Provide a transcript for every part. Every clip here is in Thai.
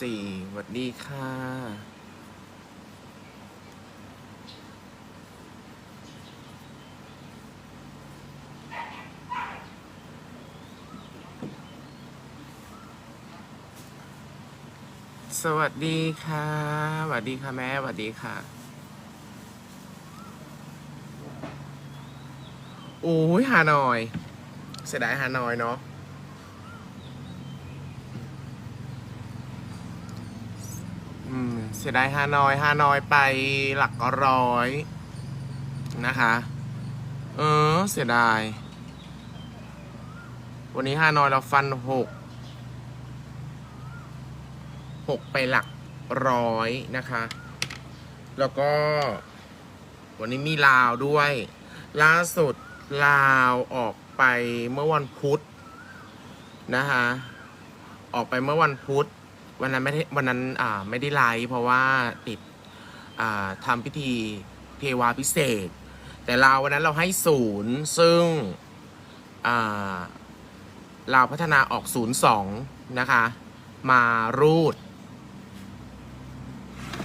สี่สวัสดีค่ะ สวัสดีค่ะสวัสดีค่ะแม่สวัสดีค่ะ โอ้ยฮานอย เสียดายฮานอยเนาะ อืม เสียดายฮานอยฮานอยไปหลักร้อยนะคะ เออ เสียดาย วันนี้ฮานอยเราฟันหกหกไปหลักร้อยนะคะ แล้วก็ วันนี้มีลาวด้วย ล่าสุดลาวออกไปเมื่อวันพุธนะคะ ออกไปเมื่อวันพุธ วันนั้นไม่ได้วันนั้นอ่าไม่ได้ไลฟ์เพราะว่าติดอ่าทำพิธีเทวาพิเศษ แต่ลาวันนั้นเราให้ศูนย์ซึ่งอ่าลาพัฒนาออกศูนย์สองนะคะ มารูด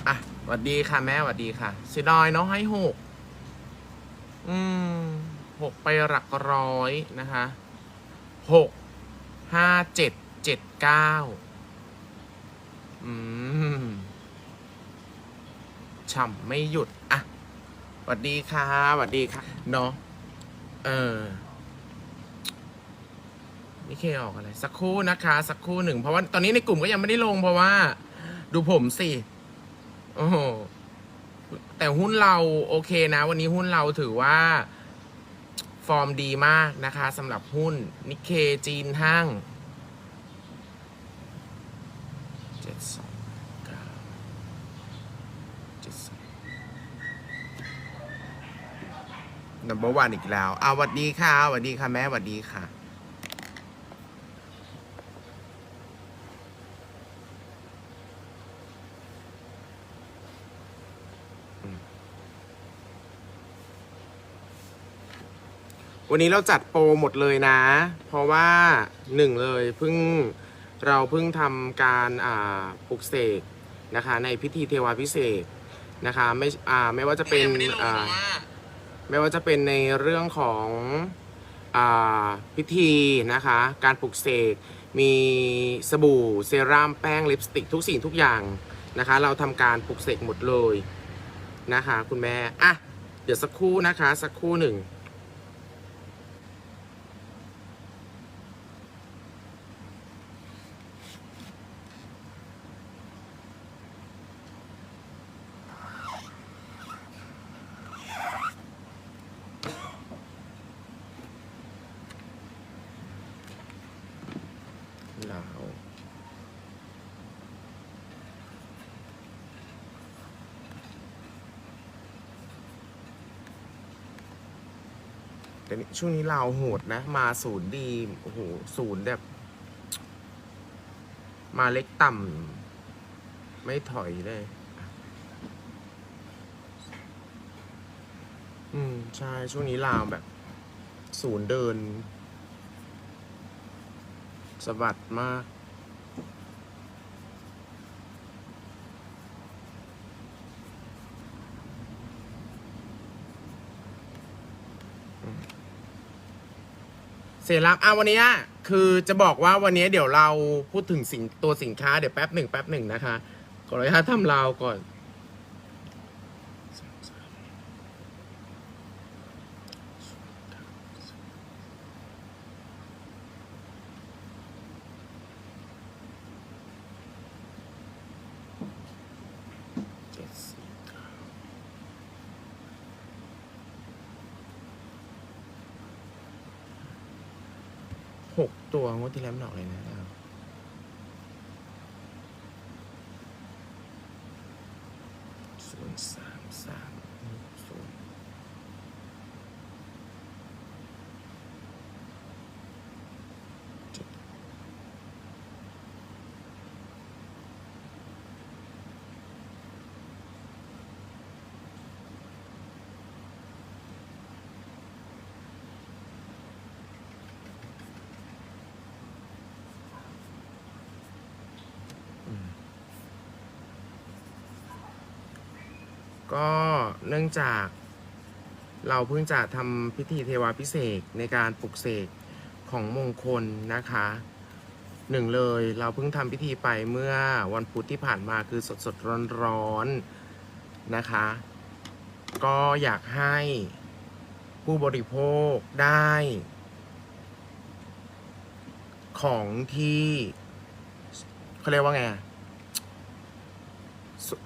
อะสวัสดีค่ะแม่สวัสดีค่ะสียดายเนาะให้หกอืมหกไปหลักร้อยนะคะหกห้าเจ็ดเจ็ดเก้า อืมฉ่ำไม่หยุด อะสวัสดีค่ะสวัสดีค่ะ เนาะ เออไม่เคยออกอะไร สักครู่นะคะ สักครู่หนึ่ง เพราะว่าตอนนี้ในกลุ่มก็ยังไม่ได้ลงเพราะว่า ดูผมสิ โอ้โห แต่หุ้นเราโอเคนะ วันนี้หุ้นเราถือว่า ฟอร์มดีมากนะคะสำหรับหุ้นนิเคจีนห้างเจ็ ดสองเก้าเจ็ดสองนัมเบอร์วันอีกแล้วอ่าวัสดีค่ะสวัสดีค่ะแม่สวัสดีค่ะ วันนี้เราจัดโปรหมดเลยนะ เพราะว่าหนึ่งเลยเพิ่ง เราเพิ่งทำการอ่าปลุกเสกนะคะ ในพิธีเทวาพิเศษกนะคะไม่อ่าไม่ว่าจะเป็นอ่าไม่ว่าจะเป็นในเรื่องของอ่าพิธีนะคะ การปลุกเสกมีสบู่เซรั่มแป้งลิปสติกทุกสิ่งทุกอย่างนะคะ เราทำการปลุกเสกหมดเลยนะคะ คุณแม่อะเดี๋ยวสักครู่นะคะ สักครู่หนึ่ง ลาว แต่นี่ช่วงนี้ลาวโหดนะ มาศูนย์ดีโอ้โหศูนย์แบบ มาเล็กต่ำไม่ถอยเลย อืม ใช่ ช่วงนี้ลาวแบบ ศูนย์เดินสะบัดมาก เซรั่มอะวันนี้คือจะบอกว่าวันนี้เดี๋ยวเราพูดถึงสินตัวสินค้าเดี๋ยวแป๊บหนึ่งแป๊บหนึ่งนะคะขออนุญาตทำราวก่อน เจ็ดสี่เก้า หกตัวงวดที่แล้วมันออกเลยนะครับศูนย์สามสามศูนย์เจ็ด ก็เนื่องจากเราเพิ่งจะทำพิธีเทวาพิเศษในการปลุกเสกของมงคลนะคะหนึ่งเลยเราเพิ่งทำพิธีไปเมื่อวันพุธที่ผ่านมาคือสดสดร้อนร้อนๆนะคะ ก็อยากให้ผู้บริโภคได้ ของที่เขาเรียกว่าไงอะ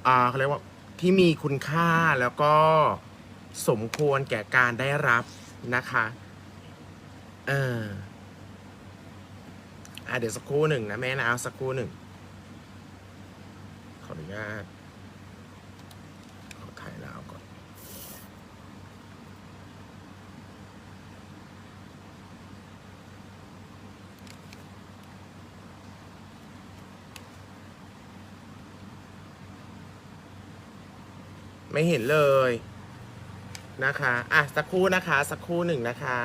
อ่าเขาเรียกว่า ที่มีคุณค่าแล้วก็สมควรแก่การได้รับนะคะเอออะเดี๋ยวสักครู่หนึ่งนะแม่นะเอสักครู่หนึ่งขออนุญาต ขอถ่ายแล้วก่อน ไม่เห็นเลยนะคะ อะ สักครู่นะคะ สักครู่หนึ่งนะคะ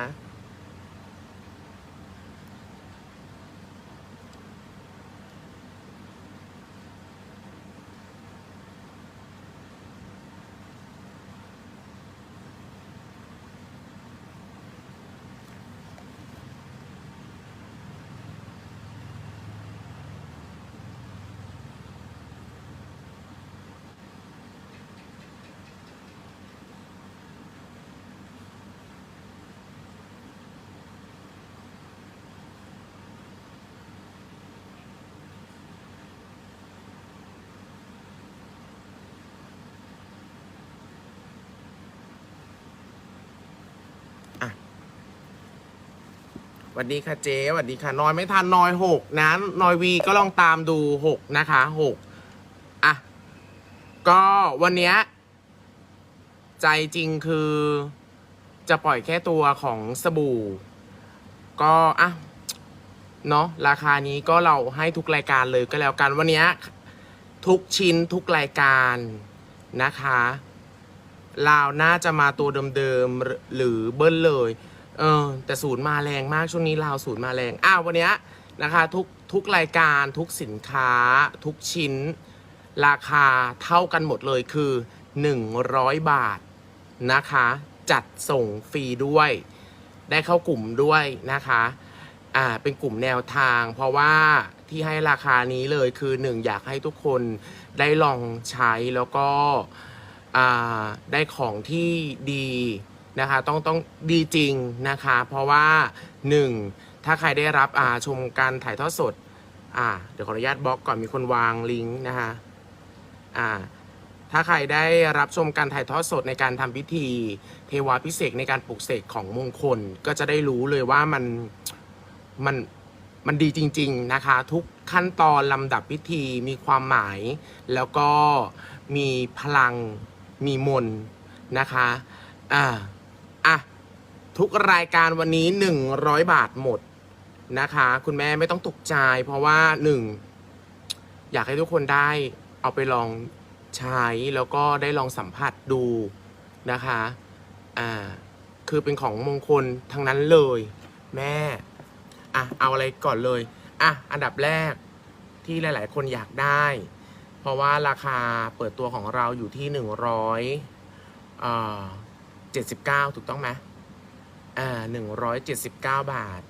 วัสดีค่ะเจ๊สวัสดีค่ะนอยไม่ทันนอยหกนะนอยวีก็ลองตามดูหกนะคะหกอะ ก็วันเนี้ยใจจริงคือจะปล่อยแค่ตัวของสบู่ ก็อะเนาะราคานี้ก็เราให้ทุกรายการเลยก็แล้วกันวันเนี้ยทุกชิ้นทุกรายการนะคะลาวน่าจะมาตัวเดิมๆหรือหรือเบิ้ลเลย เออแต่ศูนย์มาแรงมากช่วงนี้ลาวศูนย์มาแรงอ้าววันนี้นะคะทุกทุกรายการทุกสินค้า ทุกชิ้น ราคาเท่ากันหมดเลยคือ 100 บาทนะคะ จัดส่งฟรีด้วย ได้เข้ากลุ่มด้วยนะคะอ่าเป็นกลุ่มแนวทาง เพราะว่าที่ให้ราคานี้เลยคือหนึ่งอยากให้ทุกคนได้ลองใช้แล้วก็อ่าได้ของที่ดี นะคะต้องต้องดีจริงนะคะ เพราะว่าหนึ่งถ้าใครได้รับอ่าชมการถ่ายทอดสดอ่าเดี๋ยวขออนุญาตบล็อกก่อนมีคนวางลิงก์นะคะอ่าถ้าใครได้รับชมการถ่ายทอดสดในการทำพิธี เทวาพิเศษในการปลุกเสกของมงคล ก็จะได้รู้เลยว่ามันมันมันดีจริง ๆ นะคะ ทุกขั้นตอนลำดับพิธีมีความหมาย แล้วก็มีพลังมีมนนะคะ อ่า อะทุกรายการวันนี้หนึ่งร้อยบาทหมดนะคะ คุณแม่ไม่ต้องตกใจ เพราะว่าหนึ่งอยากให้ทุกคนได้เอาไปลองใช้แล้วก็ได้ลองสัมผัสดูนะคะ อ่า คือเป็นของมงคลทั้งนั้นเลย แม่อะเอาอะไรก่อนเลยอะอันดับแรกที่หลาย ๆ คนอยากได้ เพราะว่าราคาเปิดตัวของเราอยู่ที่หนึ่งร้อ่า 179 ถูกต้องไหมอ่า179 บาท